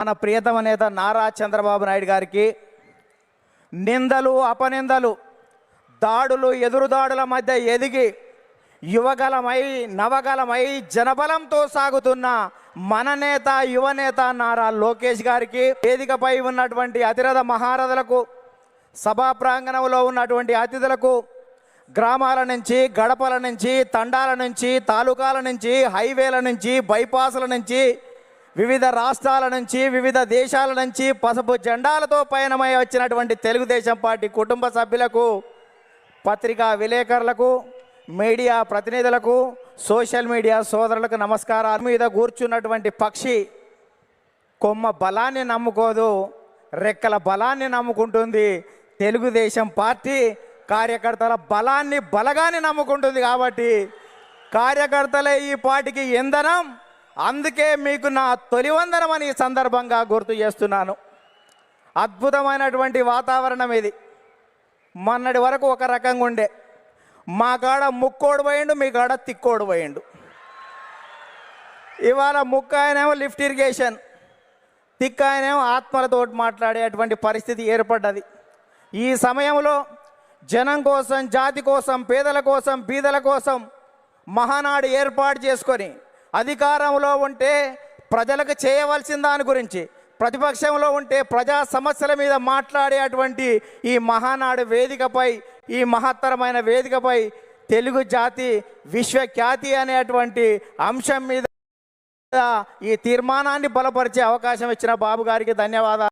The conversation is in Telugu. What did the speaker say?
మన ప్రియతమ నేత నారా చంద్రబాబు నాయుడు గారికి నిందలు అపనిందలు దాడులు ఎదురుదాడుల మధ్య ఎదిగి యువగలమై నవగలమై జనబలంతో సాగుతున్న మన నేత యువనేత నారా లోకేష్ గారికి వేదికపై ఉన్నటువంటి అతిరథ మహారథులకు సభా ప్రాంగణంలో ఉన్నటువంటి అతిథులకు గ్రామాల నుంచి గడపల నుంచి తండాల నుంచి తాలూకాల నుంచి హైవేల నుంచి బైపాసుల నుంచి వివిధ రాష్ట్రాల నుంచి వివిధ దేశాల నుంచి పసుపు జెండాలతో పయనమై వచ్చినటువంటి తెలుగుదేశం పార్టీ కుటుంబ సభ్యులకు పత్రికా విలేకరులకు మీడియా ప్రతినిధులకు సోషల్ మీడియా సోదరులకు నమస్కారాలు. మీద కూర్చున్నటువంటి పక్షి కొమ్మ బలాన్ని నమ్ముకోదు రెక్కల బలాన్ని నమ్ముకుంటుంది. తెలుగుదేశం పార్టీ కార్యకర్తల బలాన్ని బలగాన్ని నమ్ముకుంటుంది కాబట్టి కార్యకర్తలే ఈ పార్టీకి ఇంధనం అందుకే మీకు నా తొలి వందనం అని సందర్భంగా గుర్తు చేస్తున్నాను. అద్భుతమైనటువంటి వాతావరణం ఇది. మొన్నటి వరకు ఒక రకంగా ఉండే. మా కాడ ముక్కోడు పోయిండు మీ కాడ తిక్కోడు పోయిండు. ఇవాళ ముక్క ఆయనేమో లిఫ్ట్ ఇరిగేషన్ తిక్క ఆయనేమో ఆత్మలతోటి మాట్లాడేటువంటి పరిస్థితి ఏర్పడ్డది. ఈ సమయంలో జనం కోసం జాతి కోసం పేదల కోసం బీదల కోసం మహానాడు ఏర్పాటు చేసుకొని అధికారంలో ఉంటే ప్రజలకు చేయవలసిన దాని గురించి ప్రతిపక్షంలో ఉంటే ప్రజా సమస్యల మీద మాట్లాడేటువంటి ఈ మహానాడు వేదికపై ఈ మహత్తరమైన వేదికపై తెలుగు జాతి విశ్వఖ్యాతి అనేటువంటి అంశం మీద ఈ తీర్మానాన్ని బలపరిచే అవకాశం ఇచ్చిన బాబు గారికి ధన్యవాదాలు.